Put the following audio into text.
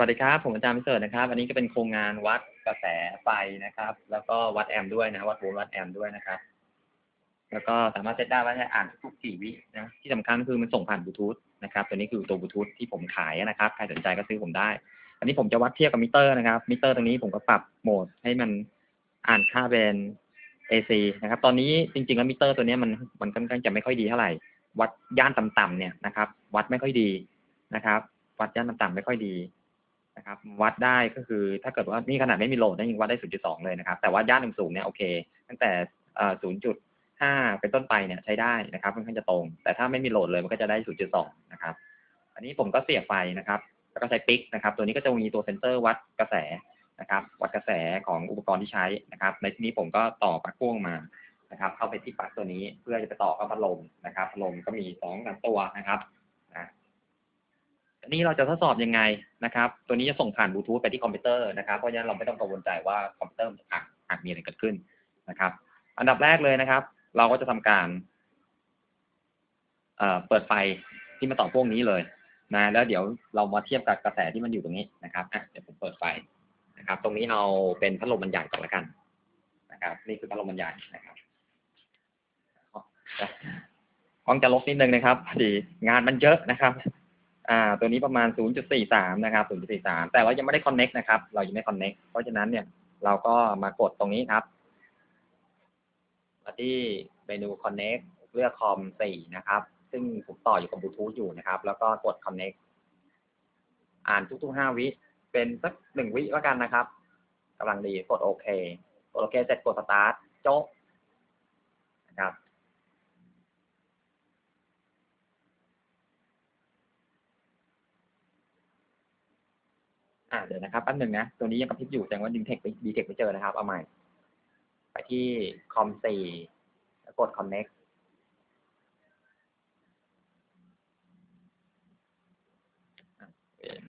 สวัสดีครับ ผมอาจารย์พิเศษนะครับ อันนี้ก็เป็นโครงงานวัดกระแสไฟนะครับ แล้วก็วัดแอมป์ด้วยนะ วัดโวลต์วัดแอมป์ด้วยนะครับ แล้วก็สามารถเซตได้ว่าจะอ่านทุกๆสี่วินะ ที่สำคัญคือมันส่งผ่านบลูทูธนะครับ ตัวนี้คือตัวบลูทูธที่ผมขายนะครับ ใครสนใจก็ซื้อผมได้ อันนี้ผมจะวัดเทียบกับมิเตอร์นะครับ มิเตอร์ตรงนี้ผมก็ปรับโหมดให้มันอ่านค่าเป็น AC นะครับ ตอนนี้จริงๆแล้วมิเตอร์ตัวนี้มันมันค่อนข้างจะไม่ค่อยดีเท่าไหร่ วัดย่านต่ำๆเนี่ยนะครับ วัดไม่ค่อยดีนะครับ วัดย่านต่ำๆไม่ค่อยดี นะครับ วัดได้ก็คือถ้าเกิดว่านี่ขนาดไม่มีโหลดนะยังวัดได้ 0.2 เลยนะครับ แต่ว่าย่านสูงๆเนี่ยโอเค ตั้งแต่ 0.5 เป็นต้นไปเนี่ยใช้ได้นะครับค่อนข้างจะตรง แต่ถ้าไม่มีโหลดเลยมันก็จะได้ 0.2 นะครับ อันนี้ผมก็เสียบไฟนะครับ แล้วก็ใช้ปิกนะครับ ตัวนี้ก็จะมีตัวเซนเซอร์วัดกระแสนะครับ วัดกระแสของอุปกรณ์ที่ใช้นะครับ ในที่นี้ผมก็ต่อปลั๊กพ่วงมานะครับ เข้าไปที่ปลั๊กตัวนี้เพื่อจะไปต่อกับพัดลมนะครับ พัดลมก็มีสองสามตัวนะครับ อันนี้เราจะทดสอบยังไงนะครับ ตัวนี้จะส่งผ่านบลูทูธไปที่คอมพิวเตอร์นะครับ เพราะฉะนั้นเราไม่ต้องกังวลใจว่าคอมพิวเตอร์อาจอาจมีอะไรเกิดขึ้นนะครับ อันดับแรกเลยนะครับ เราก็จะทำการเเปิดไฟที่มาต่อพ่วงนี้เลยนะแล้วเดี๋ยวเรามาเทียบกับกระแสที่มันอยู่ตรงนี้นะครับอะเดี๋ยวผมเปิดไฟนะครับ ตรงนี้เอาเป็นพัดลมบรรยายก่อนละกันนะครับ นี่คือพัดลมบรรยายนะครับห้องจะลบนิดนึงนะครับพอดีงานมันเยอะนะครับ อ่าตัวนี้ประมาณ 0.43 นะครับ 0.43 แต่เรายังไม่ได้ connect นะครับ เรายังไม่ connect เพราะฉะนั้นเนี่ยเราก็มากดตรงนี้ครับ มาที่เมนู connect เลือกคอม4นะครับ ซึ่งผมต่ออยู่กับบลูทูธอยู่นะครับ แล้วก็กด connect อ่านทุกๆ 5 วิ เป็นสักหนึ่งวิแล้วกันนะครับกำลังดี กดโอเค กดโอเค เสร็จกดสตาร์ทโจ๊ะนะครับ อ่าเดี๋ยวนะครับแป๊บหนึ่งนะ ตัวนี้ยังกระพริบอยู่แสดงว่าดึงเทคไปดีเทคไม่เจอนะครับ เอาใหม่ ไปที่คอมสี่กด connect